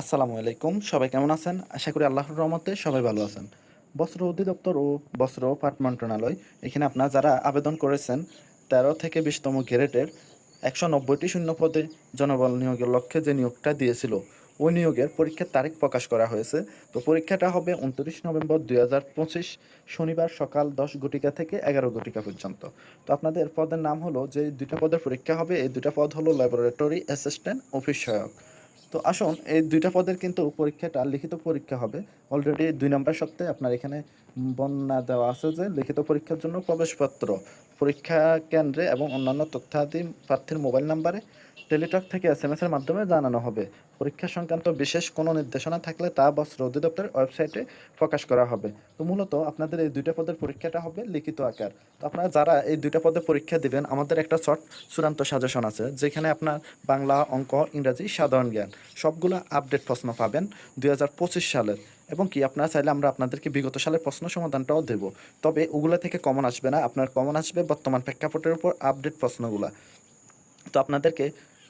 আসসালামু আলাইকুম। সবাই কেমন আছেন? আশা করি আল্লাহর রহমতে সবাই ভালো আছেন। বস্ত্র অধিদপ্তর ও বস্ত্র পাট মন্ত্রণালয়, এখানে আপনারা যারা আবেদন করেছেন, তেরো থেকে বিশতম গ্রেডের একশো নব্বইটি শূন্য পদে জনবল নিয়োগের লক্ষ্যে যে নিয়োগটা দিয়েছিল, ওই নিয়োগের পরীক্ষার তারিখ প্রকাশ করা হয়েছে। তো পরীক্ষাটা হবে উনত্রিশ নভেম্বর দুই হাজার পঁচিশ, শনিবার সকাল দশ ঘটিকা থেকে এগারো ঘটিকা পর্যন্ত। তো আপনাদের পদের নাম হলো যে দুইটা পদের পরীক্ষা হবে, এই দুটা পদ হলো ল্যাবরেটরি অ্যাসিস্ট্যান্ট অফিস সহায়ক তো আসুন, এই দুইটা পদের কিন্তু পরীক্ষাটা লিখিত পরীক্ষা হবে। অলরেডি দুই নম্বর সপ্তাহে আপনার এখানে বন্যা দেওয়া আছে যে লিখিত পরীক্ষার জন্য প্রবেশপত্র, পরীক্ষা কেন্দ্রে এবং অন্যান্য তথ্যাদি প্রার্থীর মোবাইল নাম্বারে টেলিটক থেকে এস এম এর মাধ্যমে জানানো হবে। পরীক্ষা সংক্রান্ত বিশেষ কোনো নির্দেশনা থাকলে তা বস্ত্র অধিদপ্তরের ওয়েবসাইটে প্রকাশ করা হবে। তো মূলত আপনাদের এই দুইটা পদের পরীক্ষাটা হবে লিখিত আকার। তো আপনারা যারা এই দুইটা পদে পরীক্ষা দিবেন, আমাদের একটা শর্ট, চূড়ান্ত সাজেশন আছে, যেখানে আপনার বাংলা, অঙ্ক, ইংরাজি, সাধারণ জ্ঞান সবগুলো আপডেট প্রশ্ন পাবেন দু হাজার পঁচিশ সালের। এবং কি, আপনারা চাইলে আমরা আপনাদেরকে বিগত সালের প্রশ্ন সমাধানটাও দেব। তবে ওগুলো থেকে কমন আসবে না, আপনার কমন আসবে বর্তমান প্রেক্ষাপটের উপর আপডেট প্রশ্নগুলা। তো আপনাদেরকে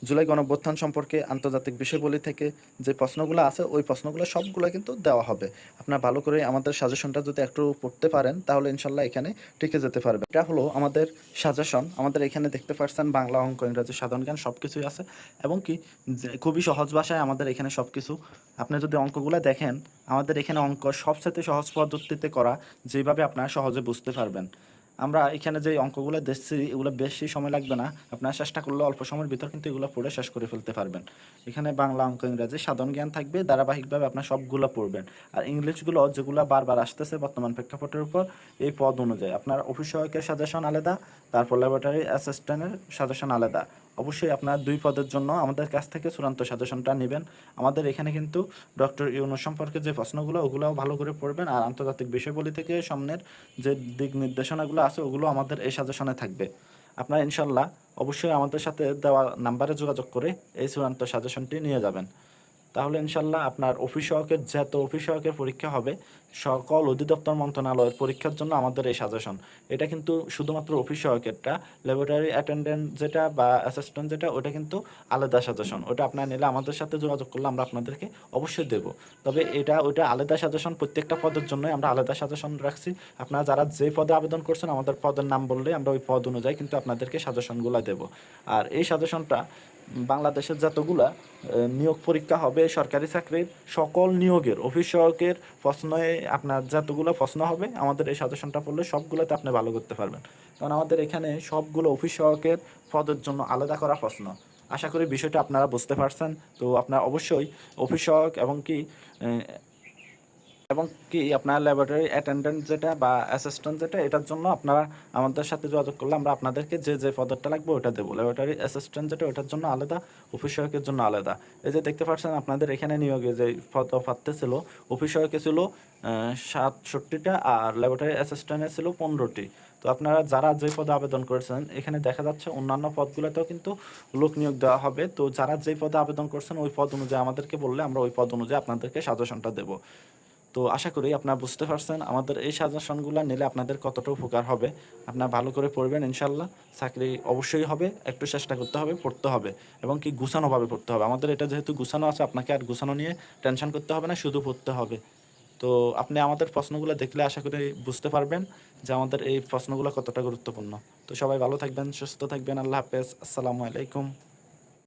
জুলাই গণঅভ্যুত্থান সম্পর্কে আন্তর্জাতিক বিষয়বলি থেকে যে প্রশ্নগুলো আছে, ওই প্রশ্নগুলো সবগুলো কিন্তু দেওয়া হবে। আপনার ভালো করে আমাদের সাজেশনটা যদি একটু পড়তে পারেন, তাহলে ইনশাল্লাহ এখানে টিকে যেতে পারবে এটা হলো আমাদের সাজেশন আমাদের এখানে দেখতে পাচ্ছেন বাংলা, অঙ্ক, ইংরাজি, সাধারণ জ্ঞান সব কিছুই আছে। এবং কি খুবই সহজ ভাষায় আমাদের এখানে সব কিছু আপনি যদি অঙ্কগুলো দেখেন, আমাদের এখানে অঙ্ক সবচেয়ে সহজ পদ্ধতিতে করা, যেভাবে আপনারা সহজে বুঝতে পারবেন। আমরা এখানে যে অঙ্কগুলো দেখছি, এগুলো বেশি সময় লাগবে না। আপনারা চেষ্টা করলে অল্প সময়ের ভিতর কিন্তু এগুলো পড়ে শেষ করে ফেলতে পারবেন। এখানে বাংলা অঙ্ক, ইংরাজি, সাধারণ জ্ঞান থাকবে, ধারাবাহিকভাবে আপনার সবগুলো পড়বেন। আর ইংলিশগুলো যেগুলো বারবার আসতেছে বর্তমান প্রেক্ষাপটের উপর, এই পদ অনুযায়ী। আপনার অফিস সহায়কের সাজেশন আলাদা, তারপর ল্যাবরেটরি অ্যাসিস্ট্যান্টের সাজেশন আলাদা। অবশ্যই আপনার দুই পদের জন্য আমাদের কাছ থেকে চূড়ান্ত সাজেশনটা নেবেন। আমাদের এখানে কিন্তু ডক্টর ইউনো সম্পর্কে যে প্রশ্নগুলো, ওগুলোও ভালো করে পড়বেন আর আন্তর্জাতিক বিষয়গুলি থেকে সামনের যে দিক নির্দেশনাগুলো আছে, ওগুলো আমাদের এই সাজেশনে থাকবে। আপনার ইনশাল্লাহ অবশ্যই আমাদের সাথে দেওয়া নাম্বারে যোগাযোগ করে এই চূড়ান্ত সাজেশনটি নিয়ে যাবেন। তাহলে ইনশাল্লাহ আপনার অফিস সহকের যত অফিস সহকের পরীক্ষা হবে, সকল অধিদপ্তর মন্ত্রণালয়ের পরীক্ষার জন্য আমাদের এই সাজেশন এটা কিন্তু শুধুমাত্র অফিস সহকেরটা ল্যাবরেটরি অ্যাটেন্ডেন্ট যেটা বা অ্যাসিস্ট্যান্ট যেটা, ওটা কিন্তু আলাদা সাজেশন ওটা আপনার নিলে আমাদের সাথে যোগাযোগ করলে আমরা আপনাদেরকে অবশ্যই দেবো। তবে এটা ওইটা আলাদা সাজেশন প্রত্যেকটা পদের জন্যই আমরা আলাদা সাজেশন রাখছি। আপনারা যারা যে পদে আবেদন করছেন, আমাদের পদের নাম বললে আমরা ওই পদ অনুযায়ী কিন্তু আপনাদেরকে সাজেশনগুলো দেবো। আর এই সাজেশনটা বাংলাদেশের যতগুলা নিয়োগ পরীক্ষা হবে, সরকারি চাকরির সকল নিয়োগের অফিস সহকের প্রশ্নে আপনার যতগুলো প্রশ্ন হবে, আমাদের এই সাজেশনটা পড়লে সবগুলোতে আপনি ভালো করতে পারবেন। কারণ আমাদের এখানে সবগুলো অফিস সহকের পদের জন্য আলাদা করা প্রশ্ন। আশা করি বিষয়টা আপনারা বুঝতে পারছেন। তো আপনারা অবশ্যই অফিস সহক এবং কি এবং কি আপনার ল্যাবরেটরি অ্যাটেন্ডেন্ট যেটা বা অ্যাসিস্ট্যান্ট যেটা, এটার জন্য আপনারা আমাদের সাথে যোগাযোগ করলে আমরা আপনাদেরকে যে যে পদটা লাগবে ওটা দেবো। ল্যাবরেটরি অ্যাসিস্ট্যান্ট যেটা, ওটার জন্য আলাদা অফিস সহায়কের জন্য আলাদা। এই যে দেখতে পাচ্ছেন আপনাদের এখানে নিয়োগে যে পদ পাত্রে ছিল অফিস সহায়কে ছিল সাতষট্টিটা আর ল্যাবরেটরি অ্যাসিস্ট্যান্টে ছিল পনেরোটি। তো আপনারা যারা যে পদে আবেদন করেছেন, এখানে দেখা যাচ্ছে অন্যান্য পদগুলোতেও কিন্তু লোক নিয়োগ দেওয়া হবে। তো যারা যে পদে আবেদন করছেন, ওই পদ অনুযায়ী আমাদেরকে বললে আমরা ওই পদ অনুযায়ী আপনাদেরকে সাজেশনটা দেবো। তো আশা করি আপনারা বুঝতে পারছেন, আমাদের এই সাজেশনগুলো নিলে আপনাদের কতটা উপকার হবে। আপনারা ভালো করে পড়বেন ইনশাল্লাহ, চাকরি অবশ্যই হবে, একটু চেষ্টা করতে হবে, পড়তে হবে এবং কি গুছানোভাবে পড়তে হবে। আমাদের এটা যেহেতু গুছানো আছে, আপনাকে আর গুছানো নিয়ে টেনশন করতে হবে না, শুধু পড়তে হবে। তো আপনি আমাদের প্রশ্নগুলো দেখলে আশা করি বুঝতে পারবেন যে আমাদের এই প্রশ্নগুলো কতটা গুরুত্বপূর্ণ। তো সবাই ভালো থাকবেন, সুস্থ থাকবেন, আল্লাহ হাফেজ, আসসালামু আলাইকুম।